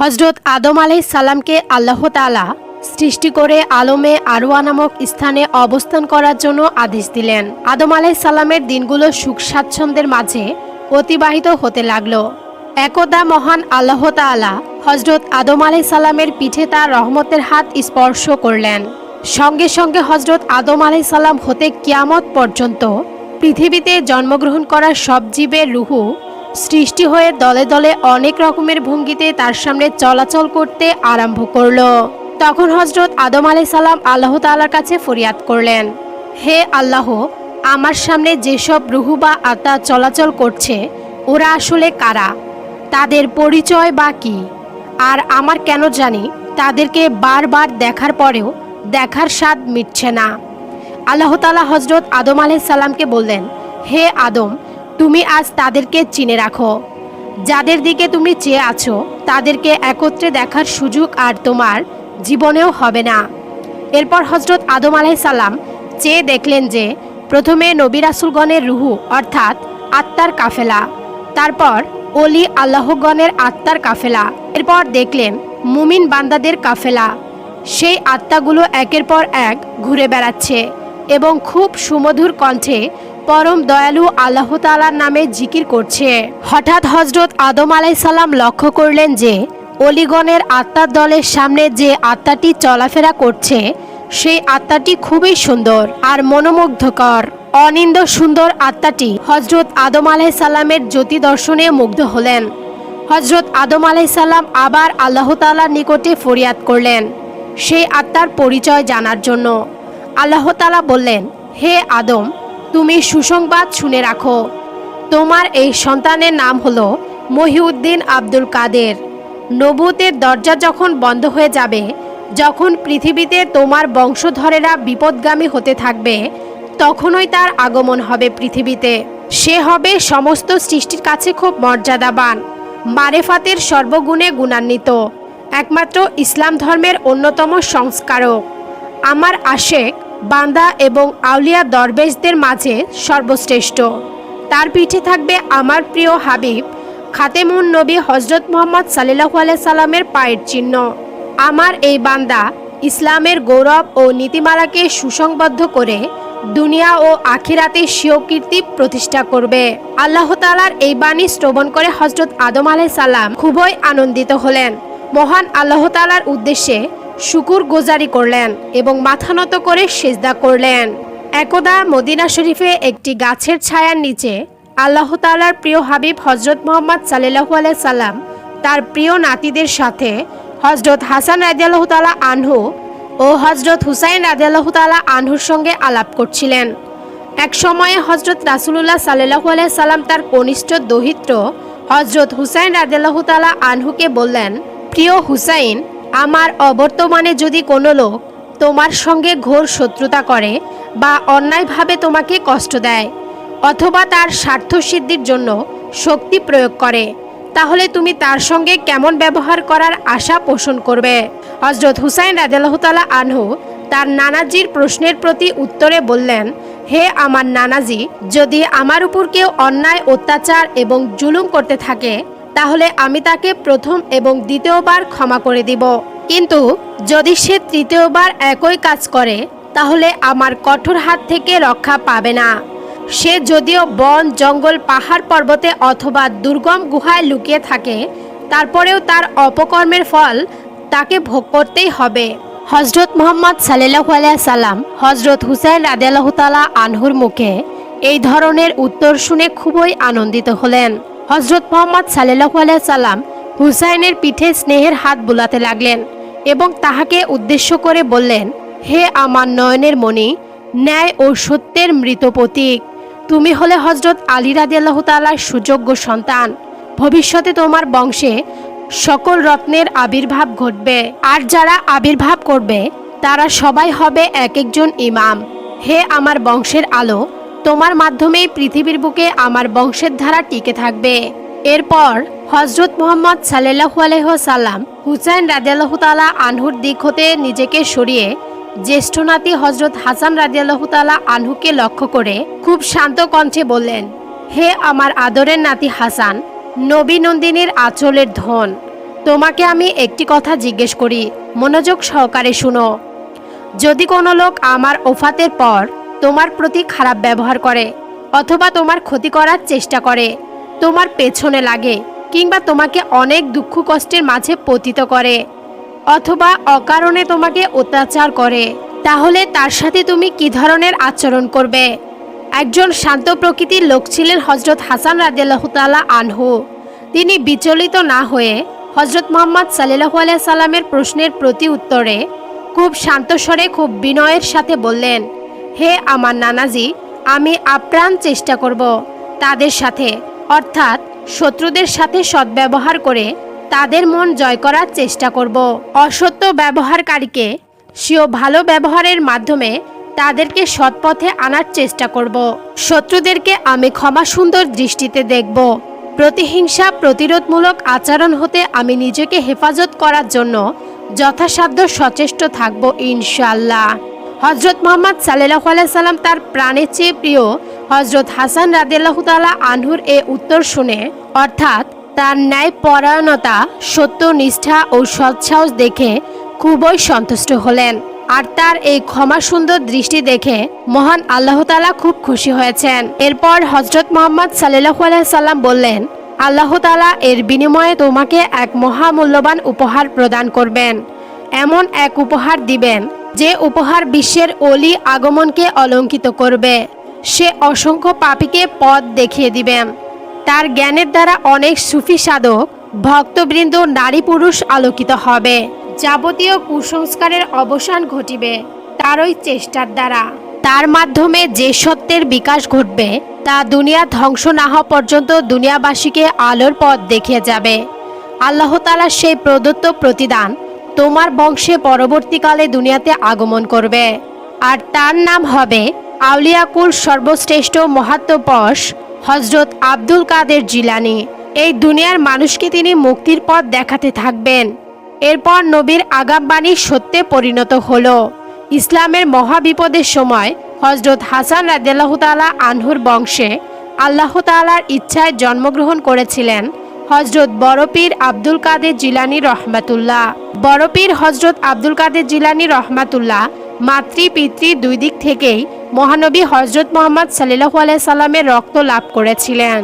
হজরত আদম আলাই সালামকে আল্লাহ তালা সৃষ্টি করে আলমে আরোয়া নামক স্থানে অবস্থান করার জন্য আদেশ দিলেন। আদম আলাই সালামের দিনগুলো সুখ স্বাচ্ছন্দ্যের মাঝে অতিবাহিত হতে লাগল। একদা মহান আল্লাহ তালা হজরত আদম আলাই সালামের পিঠে তার রহমতের হাত স্পর্শ করলেন। সঙ্গে সঙ্গে হজরত আদম আলাই সালাম হতে কিয়ামত পর্যন্ত পৃথিবীতে জন্মগ্রহণ করা সব জীবের রুহু সৃষ্টি হয়ে দলে দলে অনেক রকমের ভঙ্গিতে তার সামনে চলাচল করতে আরম্ভ করল। তখন হজরত আদম আলাই সালাম আল্লাহ তালার কাছে ফরিয়াদ করলেন, হে আল্লাহ, আমার সামনে যেসব রুহু বা আত্মা চলাচল করছে, ওরা আসলে কারা? তাদের পরিচয় বা কি? আর আমার কেন জানি, তাদেরকে বারবার দেখার পরেও দেখার স্বাদ মিটছে না। আল্লাহ তালা হজরত আদম আলাইহিস সালামকে বললেন, হে আদম তুমি আজ তাদেরকে চিনে রাখো। যাদের দিকে তুমি চেয়ে আছো, তাদেরকে একত্রে দেখার সুযোগ আর তোমার জীবনেও হবে না। এরপর হজরত আদম আলাইহিস সালাম চেয়ে দেখলেন যে, প্রথমে নবী রাসুলগণের রুহু, অর্থাৎ আত্মার কাফেলা, তারপর অলি আল্লাহগণের আত্মার কাফেলা, এরপর দেখলেন মুমিন বান্দাদের কাফেলা। সেই আত্মাগুলো একের পর এক ঘুরে বেড়াচ্ছে এবং খুব সুমধুর কণ্ঠে পরম দয়ালু আল্লাহ তালার নামে জিকির করছে। হঠাৎ হজরত আদম আলাই সালাম লক্ষ্য করলেন যে, অলিগণের আত্মার দলের সামনে যে আত্মাটি চলাফেরা করছে, সেই আত্মাটি খুবই সুন্দর আর মনোমুগ্ধকর। অনিন্দ সুন্দর আত্মাটি হজরত আদম আলাই সাল্লামের জ্যোতি দর্শনে মুগ্ধ হলেন। হজরত আদম আলাই সাল্লাম আবার আল্লাহ তালার নিকটে ফরিয়াদ করলেন, সেই আত্মার পরিচয় জানার জন্য। আল্লাহ তালা বললেন, হে আদম তুমি সুসংবাদ শুনে রাখো। তোমার এই সন্তানের নাম হলো মহিউদ্দিন আব্দুল কাদের। নবুতের দরজা যখন বন্ধ হয়ে যাবে, যখন পৃথিবীতে তোমার বংশধরেরা বিপদগামী হতে থাকবে, তখনই তার আগমন হবে পৃথিবীতে। সে হবে সমস্ত সৃষ্টির কাছে খুব মর্যাদাবান, মারেফাতের সর্বগুণে গুণান্বিত, একমাত্র ইসলাম ধর্মের অন্যতম সংস্কারক। আমার আশেক বান্দা এবং আউলিয়া দরবেশদের মাঝে সর্বশ্রেষ্ঠ। তার পিঠে থাকবে আমার প্রিয় হাবিব, খাতেমুন নবী হজরত মোহাম্মদ সাল্লাহ সাল্লামের পায়ের চিহ্ন। আমার এই বান্দা ইসলামের গৌরব ও নীতিমালাকে সুসংবদ্ধ করে দুনিয়া ও আখিরাতে স্বীয় কীর্তি প্রতিষ্ঠা করবে। আল্লাহ তালার এই বাণী শ্রবণ করে হজরত আদম আলাই সাল্লাম খুবই আনন্দিত হলেন। মহান আল্লাহ তালার উদ্দেশ্যে শুকুর গোজারি করলেন এবং মাথা নত করে সেজদা করলেন। একদা মদিনা শরীফে একটি গাছের ছায়ার নিচে আল্লাহ তালার প্রিয় হাবিব হজরত মোহাম্মদ সাল্লাহু আলাই সাল্লাম তার প্রিয় নাতিদের সাথে হজরত হাসান রাজিয়াল্লাহ তালা আনহু ও হজরত হুসাইন রাজিয়াল্লাহ তালা আনহুর সঙ্গে আলাপ করছিলেন। এক সময়ে হজরত রাসুলুল্লাহ সাল্লাহু আলাই সাল্লাম তার কনিষ্ঠ দহিত্র হজরত হুসাইন রাজিয়াল্লাহ তালা আনহুকে বললেন, প্রিয় হুসাইন আমার অবর্তমানে যদি কোনো লোক তোমার সঙ্গে ঘোর শত্রুতা করে বা অন্যায়ভাবে তোমাকে কষ্ট দেয় অথবা তার স্বার্থ সিদ্ধির জন্য শক্তি প্রয়োগ করে, তাহলে তুমি তার সঙ্গে কেমন ব্যবহার করার আশা পোষণ করবে? হজরত হুসাইন রাজাল্লাহতালা আনহু তার নানাজির প্রশ্নের প্রতি উত্তরে বললেন, হে আমার নানাজি, যদি আমার উপর কেউ অন্যায়, অত্যাচার এবং জুলুম করতে থাকে তাহলে আমি তাকে প্রথম এবং দ্বিতীয়বার ক্ষমা করে দিব। কিন্তু যদি সে তৃতীয়বার একই কাজ করে, তাহলে আমার কঠোর হাত থেকে রক্ষা পাবে না। সে যদিও বন, জঙ্গল, পাহাড় পর্বতে অথবা দুর্গম গুহায় লুকিয়ে থাকে, তারপরেও তার অপকর্মের ফল তাকে ভোগ করতেই হবে। হজরত মোহাম্মদ সাল্লাহু সাল্লাম হজরত হুসাইন রাদিয়াল্লাহতালা আনহুর মুখে এই ধরনের উত্তর শুনে খুবই আনন্দিত হলেন। হজরত মোহাম্মদ সাল্লাহু সাল্লাম হুসাইনের পিঠে স্নেহের হাত বুলাতে লাগলেন এবং তাহাকে উদ্দেশ্য করে বললেন, হে আমার নয়নের মণি, ন্যায় ও সত্যের মৃত প্রতীক। তুমি হলে হজরত আলী রাদি আল্লাহ সুযোগ্য সন্তান। ভবিষ্যতে তোমার বংশে সকল রত্নের আবির্ভাব ঘটবে। আর যারা আবির্ভাব করবে, তারা সবাই হবে এক একজন ইমাম। হে আমার বংশের আলো তোমার মাধ্যমেই পৃথিবীর বুকে আমার বংশের ধারা টিকে থাকবে। এরপর হজরত মোহাম্মদ সাল্লাহু আলহ্লাম হুসাইন রাজিয়াল্লাহ তালা আনহুর দিক হতে নিজেকে সরিয়ে জ্যেষ্ঠ নাতি হজরত হাসান রাজিয়াল্লাহ তালা আনহুকে লক্ষ্য করে খুব শান্ত কণ্ঠে বললেন, হে আমার আদরের নাতি হাসান, নবী নন্দিনীর আঁচলের ধন, তোমাকে আমি একটি কথা জিজ্ঞেস করি, মনোযোগ সহকারে শুনো। যদি কোনো লোক আমার ওফাতের পর তোমার প্রতি খারাপ ব্যবহার করে, অথবা তোমার ক্ষতি করার চেষ্টা করে, তোমার পেছনে লাগে, কিংবা তোমাকে অনেক দুঃখ কষ্টের মাঝে পতিত করে, অথবা অকারণে তোমাকে অত্যাচার করে, তাহলে তার সাথে তুমি কি ধরনের আচরণ করবে? একজন শান্ত প্রকৃতির লোক ছিলেন হজরত হাসান রাদিয়াল্লাহু তাআলা আনহু। তিনি বিচলিত না হয়ে হজরত মোহাম্মদ সাল্লাহু আলিয়া সাল্লামের প্রশ্নের প্রতি উত্তরে খুব শান্ত স্বরে, খুব বিনয়ের সাথে বললেন হে আমার নানাজি, আমি আপ্রাণ চেষ্টা করব তাদের সাথে। অর্থাৎ শত্রুদের সাথে সদ্ব্যবহার করে তাদের মন জয় করার চেষ্টা করব। অসত্য ব্যবহারকারীকে সেও ভালো ব্যবহারের মাধ্যমে তাদেরকে সৎপথে আনার চেষ্টা করব। শত্রুদেরকে আমি ক্ষমা সুন্দর দৃষ্টিতে দেখব। প্রতিহিংসা প্রতিরোধমূলক আচরণ হতে আমি নিজেকে হেফাজত করার জন্য যথাসাধ্য সচেষ্ট থাকব ইনশাল্লাহ হজরত মোহাম্মদ সাল্লাহ সাল্লাম তার প্রাণের চেয়ে প্রিয় হজরত হাসান রাদিল্লাহ তালা আনহুর এ উত্তর শুনে, অর্থাৎ তার ন্যায় পরায়ণতা সত্য নিষ্ঠা ও সৎসাহস দেখে খুবই সন্তুষ্ট হলেন। আর তার এই ক্ষমা সুন্দর দৃষ্টি দেখে মহান আল্লাহ তালা খুব খুশি হয়েছেন। এরপর হজরত মোহাম্মদ সাল্লাহ সাল্লাম বললেন, আল্লাহ তালা এর বিনিময়ে তোমাকে এক মহামূল্যবান উপহার প্রদান করবেন। এমন এক উপহার দিবেন যে উপহার বিশ্বের অলি আগমনকে অলঙ্কিত করবে, সে অসংখ্য পাপীকে পথ দেখিয়ে দিবেন তার জ্ঞানের দ্বারা অনেক সুফি সাধক, ভক্তবৃন্দ, নারী পুরুষ আলোকিত হবে। যাবতীয় কুসংস্কারের অবসান ঘটিবে তারই চেষ্টার দ্বারা। তার মাধ্যমে যে সত্যের বিকাশ ঘটবে, তা দুনিয়া ধ্বংস না হওয়া পর্যন্ত দুনিয়াবাসীকে আলোর পথ দেখিয়ে যাবে। আল্লাহ তালা সেই প্রদত্ত প্রতিদান তোমার বংশে পরবর্তীকালে দুনিয়াতে আগমন করবে। আর তার নাম হবে আউলিয়াকুল সর্বশ্রেষ্ঠ মহাত্মপশ হজরত আব্দুল কাদের জিলানি। এই দুনিয়ার মানুষকে তিনি মুক্তির পথ দেখাতে থাকবেন। এরপর নবীর আগামবাণী সত্যে পরিণত হল। ইসলামের মহাবিপদের সময় হজরত হাসান রাদিয়াল্লাহু তাআলা আনহুর বংশে আল্লাহ তাআলার ইচ্ছায় জন্মগ্রহণ করেছিলেন। হজরত বড়পীর আব্দুল কাদের জিলানি রহমাতুল্লাহ। বড়পীর হজরত আব্দুল কাদের জিলানি রহমাতুল্লাহ মাতৃ পিতৃ দুই দিক থেকেই মহানবী হজরত মোহাম্মদ সাল্লাহ আলাইসাল্লামের রক্ত লাভ করেছিলেন।